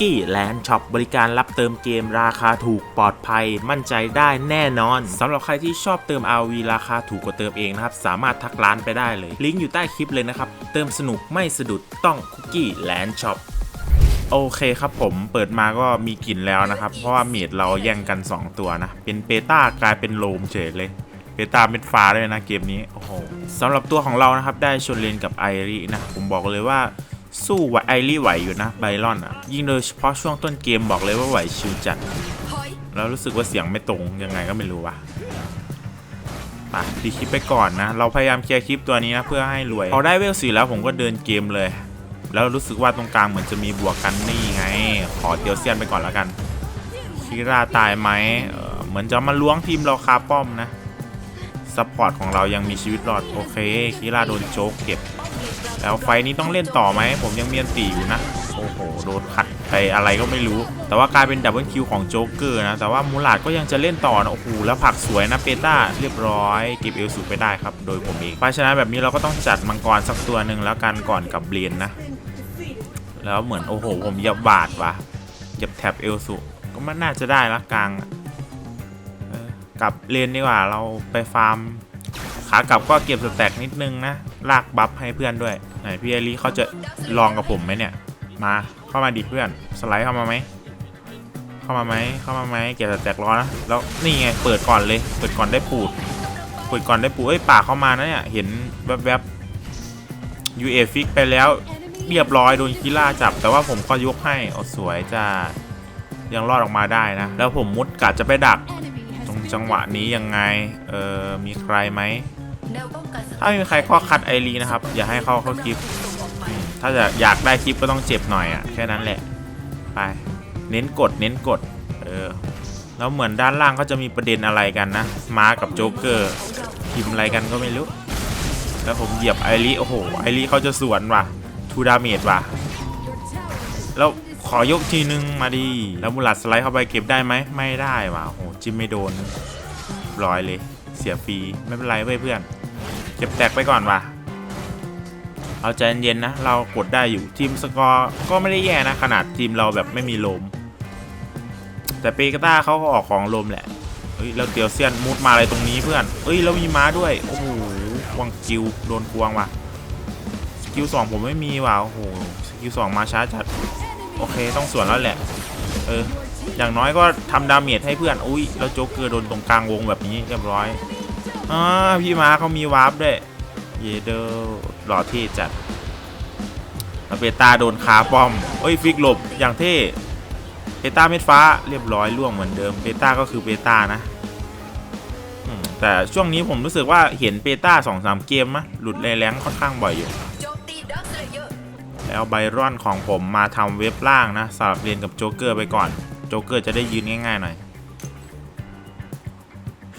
กี้แลนด์ช็อปบริการรับเติมเกมราคาถูกปลอดภัย มั่นใจได้แน่นอนสำหรับใครที่ชอบเติม RV ราคาถูกกว่าเติมเองนะครับ สามารถทักร้านไปได้เลย ลิงก์อยู่ใต้คลิปเลยนะครับ เติมสนุกไม่สะดุดต้องคุกกี้แลนด์ช็อปโอเคครับผมเปิดมาก็มีกลิ่นแล้วนะครับ เพราะว่าเมดเราแย่งกัน 2 ตัวนะ เป็นเปต้ากลายเป็นโลมเฉยเลยเปต้าเม็ดฟ้าด้วยนะเกมนี้โอ้โหสำหรับตัวของเรานะครับได้ชนเลนกับไอรีนะผมบอกเลยว่า สู้ไหวไอรีไหวอยู่นะไบรอนอะ ยิ่งโดยเฉพาะช่วงต้นเกมบอกเลยว่าไหวชิวจัด แล้วรู้สึกว่าเสียงไม่ตรงยังไงก็ไม่รู้ว่ะไปดีคลิปไปก่อนนะ เราพยายามเคลียร์คลิปตัวนี้นะเพื่อให้รวยพอได้เวลสีแล้วผมก็เดินเกมเลย แล้วรู้สึกว่าตรงกลางเหมือนจะมีบวกกันนี่ไง ขอเตียวเซียนไปก่อนแล้วกันคิราตายไหมเเหมือนจะมาล้วงทีมเราคาป้อมนะซัพพอร์ตของเรายังมีชีวิตรอดโอเคคิราโดนโจ๊กเก็บ แล้วไฟนี้ต้องเล่นต่อไหม ผมยังเมีอันตีอยู่นะ โอ้โห โดนขัดไปอะไรก็ไม่รู้ แต่ว่ากลายเป็นดับเบิลคิวของโจ๊กเกอร์นะ แต่ว่ามูลาดก็ยังจะเล่นต่อนะ โอ้โห แล้วผักสวยนะเปต้าเรียบร้อยเก็บเอลสูไปได้ครับ โดยผมเองเพราะฉะนั้นแบบนี้เราก็ต้องจัดมังกรสักตัวหนึ่งแล้วกันก่อนกับเบรนนะ แล้วเหมือนโอ้โห ผมหยับบาดวะหยับแทบเอลสูก็มันน่าจะได้ละกลางกลับเลนดีกว่าเราไปฟาร์มากลับก็เก็บสแต็กนิดนึงนะ ลากบัฟให้เพื่อนด้วยไหนพี่เอลีเขาจะลองกับผมไหมเนี่ย มาเข้ามาดิเพื่อน สไลด์เข้ามาไหม เข้ามาไหมเข้ามาไหมเก็บสแต็กรอนะ แล้วนี่ไงเปิดก่อนเลย เปิดก่อนได้ปูด เปิดก่อนได้ปูดเอ้ยป่าเข้ามานะเนี่ย เห็นแวบๆยูเอฟิกไปแล้วเรียบร้อยโดนคิล่าจับ แต่ว่าผมก็ยกให้โอ้สวยจ้ายังรอดออกมาได้นะ แล้วผมมุดกะจะไปดัก ตรงจังหวะนี้ยังไง เออมีใครไหม ถ้ามีใครข้อคัดไอรีนะครับ อย่าให้เข้าเข้าคลิป ถ้าจะอยากได้คลิปก็ต้องเจ็บหน่อยอะ่ะแค่นั้นแหละ ไป เน้นกด เน้นกด เออ แล้วเหมือนด้านล่างก็จะมีประเด็นอะไรกันนะ มากับโจ๊กเกอร์พิมอะไรกันก็ไม่รู้ แล้วผมเหยียบไอรีโอ้โห ไอรีเขาจะสวนว่ะ ทูดาเมจว่ะ แล้วขอยกทีนึงมาดี แล้วมูลัดสไลด์เข้าไปเก็บได้ไหม ไม่ได้ว่ะโอ้โหจิ้มไม่โดนร้อยเลย เสียฟรี ไม่เป็นไรเว้ยเพื่อน เก็บแตกไปก่อนว่ะเอาใจเย็นๆนะ เรากดได้อยู่ทีมสกอร์ก็ไม่ได้แย่นะ ขนาดทีมเราแบบไม่มีลม แต่เปกต้าเขาก็ออกของลมแหละเฮ้ยแล้วเตียวเซียนมุดมาอะไรตรงนี้เพื่อนเฮ้ยแล้วมีม้าด้วยโอ้โหวังกิวโดนควงว่ะสกิลสองผมไม่มีว่ะโอ้โหสกิลสองมาช้าจัดโอเคต้องสวนแล้วแหละเอออย่างน้อยก็ทำดาเมจให้เพื่อนอุ้ยแล้วโจ๊กเกอร์โดนตรงกลางวงแบบนี้เรียบร้อย อ่าพี่ม้าเขามีวาร์ปด้วย เยเดอร์หล่อเท่จัดเปตาโดนคาป้อมเอ้ยฟิกหลบอย่างเท่เปตาเม็ดฟ้าเรียบร้อยล่วงเหมือนเดิมเปตาก็คือเปตานะแต่ช่วงนี้ผมรู้สึกว่าเห็นเปตาสองสามเกมมะหลุดแรงค่อนข้างบ่อยอยู่ แล้วไบรอนของผมมาทำเว็บล่างนะสลับเรียนกับโจ๊กเกอร์ไปก่อน โจ๊กเกอร์จะได้ยืนง่ายๆหน่อย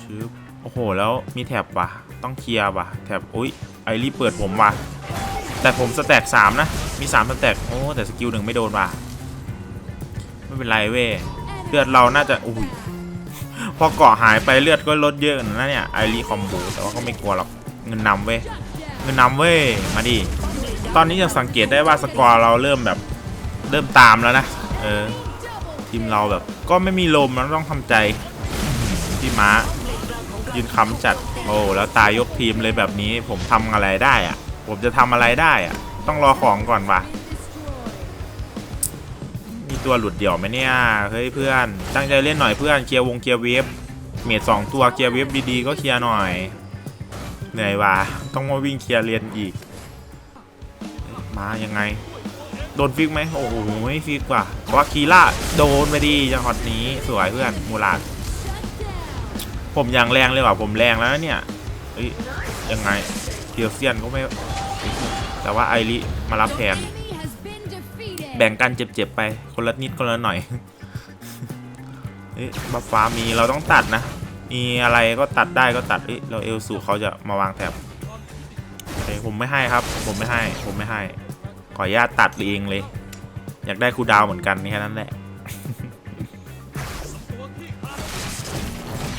ชึบ โอ้โห แล้วมีแท็บวะต้องเคลียร์วะแท็บอุ้ยไอรีเปิดผมวะแต่ผมสแต็กสามนะ มีสามสแต็กโอ้แต่สกิลหนึ่งไม่โดนวะไม่เป็นไรเว้ยเลือดเราน่าจะอุ้ยพอเกาะหายไปเลือดก็ลดเยอะนะเนี่ยไอรีคอมโบแต่ว่าก็ไม่กลัวหรอกเงินนำเว้ยเงินนำเว้ยมาดิตอนนี้ยังสังเกตได้ว่าสกอร์เราเริ่มแบบเริ่มตามแล้วนะเออทีมเราแบบก็ไม่มีลมมันต้องทำใจอื้อหือพี่ม้า ยืนค้ำจัด โอ้แล้วตายยกทีมเลยแบบนี้ผมทำอะไรได้อะผมจะทำอะไรได้อะต้องรอของก่อนวะมีตัวหลุดเดี่ยวไหมเนี่ย เฮ้ยเพื่อน ตั้งใจเล่นหน่อยเพื่อน เคลียร์วงเคลียร์เวฟ เมดสองตัวเคลียร์เวฟดีๆก็เคลียร์หน่อย เหนื่อยว่ะ ต้องมาวิ่งเคลียร์เรียนอีก มายังไง โดนฟิกไหม โอ้โหไม่ฟิกว่ะเพราว่าคีล่าโดนไปดีจังหวะนี้ สวยเพื่อนมูลาด ผมอย่างแรงเลยว่ะผมแรงแล้วเนี่ยเฮ้ยยังไงเทียวเซียนก็ไม่ แต่ว่าไอริมารับแทน แบ่งกันเจ็บๆไป คนละนิดคนละหน่อยเฮ้ยบัฟฟ้ามีเราต้องตัดนะ มีอะไรก็ตัดได้ก็ตัดเฮ้ยเราเอลสูเขาจะมาวางแถบโอเคผมไม่ให้ครับ ผมไม่ให้ ผมไม่ให้ ขออนุญาตตัดเองเลย อยากได้คูดาวเหมือนกันแค่นั้นแหละ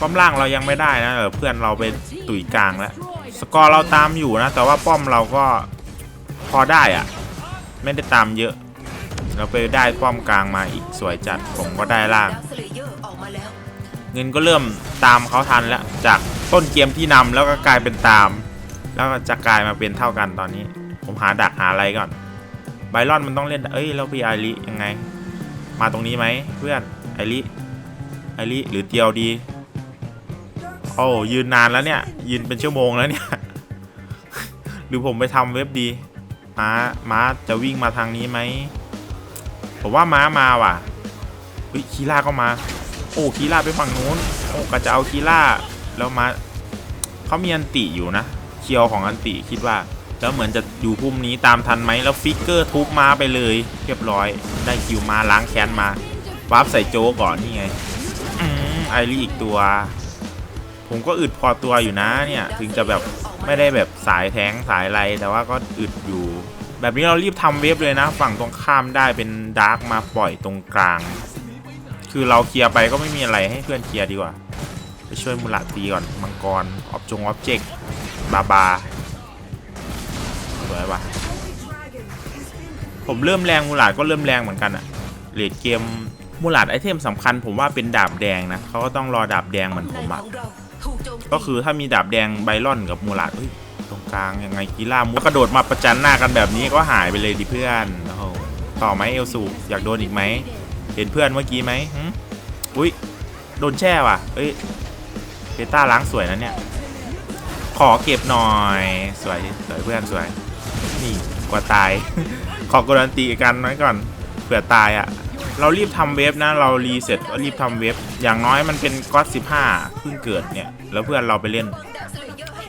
ป้อมล่างเรายังไม่ได้นะเออเพื่อนเราไปตุยกลางแล้ว สกอร์เราตามอยู่นะ แต่ว่าป้อมเราก็พอได้อะไม่ได้ตามเยอะ เราไปได้ป้อมกลางมาอีกสวยจัดผมก็ได้ล่างเลเยอร์ออกมาแล้วเงินก็เริ่มตามเขาทันแล้ว จากต้นเกมที่นำแล้วก็กลายเป็นตาม แล้วก็จะกลายมาเป็นเท่ากันตอนนี้ ผมหาดักหาอะไรก่อนไบรอนมันต้องเล่น เอ้ยแล้วพี่ไอริยังไง มาตรงนี้ไหมเพื่อนไอริไอริหรือเตียวดี โอ้ยืนนานแล้วเนี่ย ยืนเป็นชั่วโมงแล้วเนี่ย หรือผมไปทำเว็บดี ม้า ม้าจะวิ่งมาทางนี้ไหม ผมว่าม้ามาว่ะเฮ้ยคีล่าก็มา โอ้คีล่าไปฝั่งนู้น โอ้ก็จะเอาคีล่า แล้วม้าเขามีอันติอยู่นะ เคียวของอันติคิดว่า แล้วเหมือนจะอยู่พุ่มนี้ตามทันไหม แล้วฟิกเกอร์ทุบมาไปเลย เรียบร้อย ได้คิวมาล้างแค้นมา วาร์ปใส่โจก่อนนี่ไงอืมไอรีอีกตัว ผมก็อึดพอตัวอยู่นะเนี่ยถึงจะแบบไม่ได้แบบสายแทงสายอะไรแต่ว่าก็อึดอยู่ แบบนี้เรารีบทำเวฟเลยนะ ฝั่งตรงข้ามได้เป็นดาร์กมาปล่อยตรงกลาง คือเราเคลียร์ไปก็ไม่มีอะไรให้เพื่อนเคลียร์ดีกว่า ไปช่วยมูลาตีก่อนมังกรออบจงออบเจกบาบาสวยว่ะผมเริ่มแรงมูลาดก็เริ่มแรงเหมือนกันอะเลดเกมมูลาดไอเทมสำคัญผมว่าเป็นดาบแดงนะเขาก็ต้องรอดาบแดงเหมือนผมอะ ก็คือถ้ามีดาบแดงไบรอนกับมูลาดเฮ้ยตรงกลางยังไงกีฬามูกระโดดมาประจันหน้ากันแบบนี้ก็หายไปเลยดิเพื่อนโอ้โหต่อไหมเอลสูอยากโดนอีกไหมเห็นเพื่อนเมื่อกี้ไหมหึอุ้ยโดนแช่ว่ะเอ้ยเบต้าล้างสวยนะเนี่ย ขอเก็บหน่อย สวยสวยเพื่อนสวย นี่กว่าตาย ขอการันตีกันไว้ก่อนเผื่อตายอะ่ะ เรารีบทำเว็บนะ เรารีเสร็จก็รีบทำเว็บอย่างน้อยมันเป็นก๊อต15เพิ่งเกิดเนี่ย แล้วเพื่อนเราไปเล่น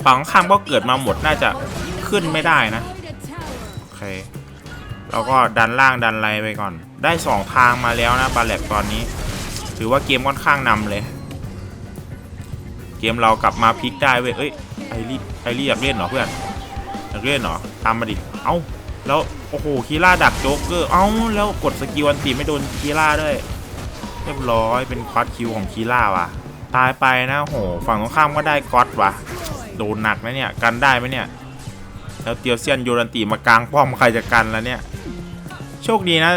สองข้างก็เกิดมาหมดน่าจะขึ้นไม่ได้นะ โอเค เราก็ดันล่างดันไรไปก่อน ได้สองทางมาแล้วนะบาแลกตอนนี้ ถือว่าเกมค่อนข้างนำเลย เกมเรากลับมาพลิกได้เว้ยเอ้ยไอรีไอรีอยากเล่นเหรอเพื่อนอยากเล่นเหรอตามมาดิ เอ้า แล้วโอ้โหคีร่าดักโจ๊กเกอร์เอ้าแล้วกดสกิลอันตีไม่โดนคีร่าด้วยเรียบร้อยเป็นควอดคิวของคีร่าว่ะ ตายไปนะโหฝั่งตรงข้ามก็ได้ก๊อตว่ะโดนหนักนะเนี่ยกันได้ไหมเนี่ยแล้วเตียวเซียนโยรันติมากลางป้อมใครจะกันแล้วเนี่ย โชคดีนะ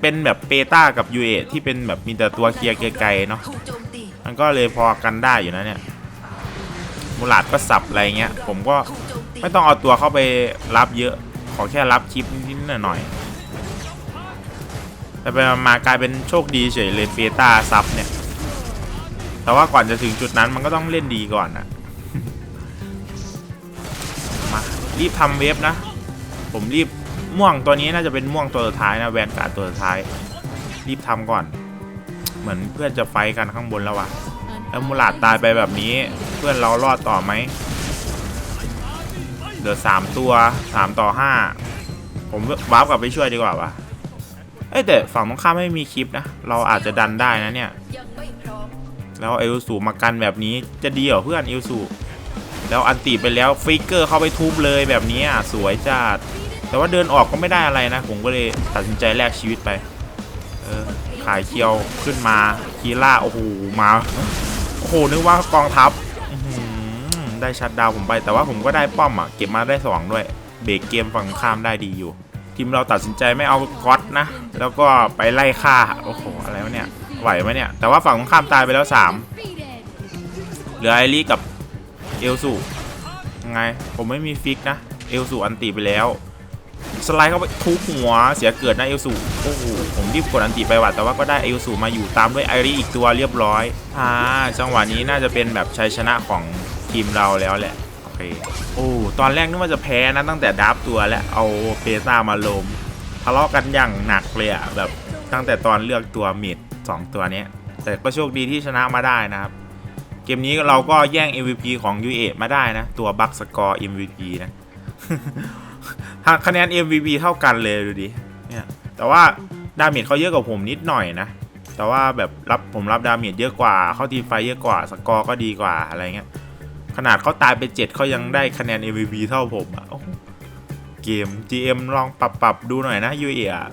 เป็นแบบเปต้ากับยูเอที่เป็นแบบมีแต่ตัวเคลียร์ไกลๆเนาะมันก็เลยพอกันได้อยู่นะเนี่ยมูลาดก็สับอะไรเงี้ยผมก็ไม่ต้องเอาตัวเข้าไปรับเยอะ ขอแค่รับคลิปนิดๆหน่อยๆแต่ไปมากลายเป็นโชคดีเฉยเลยเปต้าซับเนี่ย แต่ว่าก่อนจะถึงจุดนั้นมันก็ต้องเล่นดีก่อนนะมารีบทำเวฟนะ ผมรีบม่วงตัวนี้น่าจะเป็นม่วงตัวสุดท้ายนะแวนการ์ดตัวสุดท้าย รีบทำก่อน เหมือนเพื่อนจะไฟกันข้างบนแล้ววะแล้วมูลาดตายไปแบบนี้ เพื่อนเรารอดต่อไหม เหลือสามตัวสามต่อห้าผมวาร์ปกลับไปช่วยดีกว่าวะเอ้แต่ฝั่งตรงข้ามไม่มีคลิปนะ เราอาจจะดันได้นะเนี่ย แล้วเอลสูมากันแบบนี้จะดีเหรอเพื่อนเอลสูแล้วอันตีไปแล้วฟิกเกอร์เข้าไปทุบเลยแบบนี้อะสวยจัดแต่ว่าเดินออกก็ไม่ได้อะไรนะ ผมก็เลยตัดสินใจแลกชีวิตไป เออขายเคียวขึ้นมาคีล่าโอ้โหมาโอ้โหนึกว่ากองทัพ ได้ชัดดาวผมไป แต่ว่าผมก็ได้ป้อมอะเก็บมาได้สองด้วย เบรกเกมฝั่งข้ามได้ดีอยู่ ทีมเราตัดสินใจไม่เอาก๊อตนะ แล้วก็ไปไล่ฆ่าโอ้โหอะไรวะเนี่ยไหวไหมเนี่ยแต่ว่าฝั่งข้ามตายไปแล้วสามเหลือไอรีกับเอลสูไงผมไม่มีฟิกนะเอลสูอันตีไปแล้วสไลด์เข้าไปทุบหัวเสียเกิดนะเอลสูโอ้โหผมรีบกดอันตีไปว่ะแต่ว่าก็ได้เอลสูมาอยู่ตามด้วยไอรีอีกตัวเรียบร้อยอ่าจังหวะนี้น่าจะเป็นแบบชัยชนะของ ทีมเราแล้วแหละ โอเค โอ้ ตอนแรกนึกว่าจะแพ้นะตั้งแต่ดับตัวและเอาเปต้ามาลมทะเลาะกันอย่างหนักเลยอะแบบตั้งแต่ตอนเลือกตัวมิดสองตัวนี้แต่ก็โชคดีที่ชนะมาได้นะครับ เกมนี้เราก็แย่ง MVP ของ u a มาได้นะ ตัวบัคสกอร์ MVP นะหากคะแนน MVP เท่ากันเลยดูดิเนี่ยแต่ว่าดาเมจเขาเยอะกว่าผมนิดหน่อยนะ แต่ว่าแบบรับผมรับดาเมจเยอะกว่า เขาทีไฟเยอะกว่า สกอร์ก็ดีกว่าอะไรเงี้ย ขนาดเขาตายไปเจ็ดเขายังได้คะแนน MVP เท่าผมอะเกม GM ลองปรับปรับดูหน่อยนะยูเอะ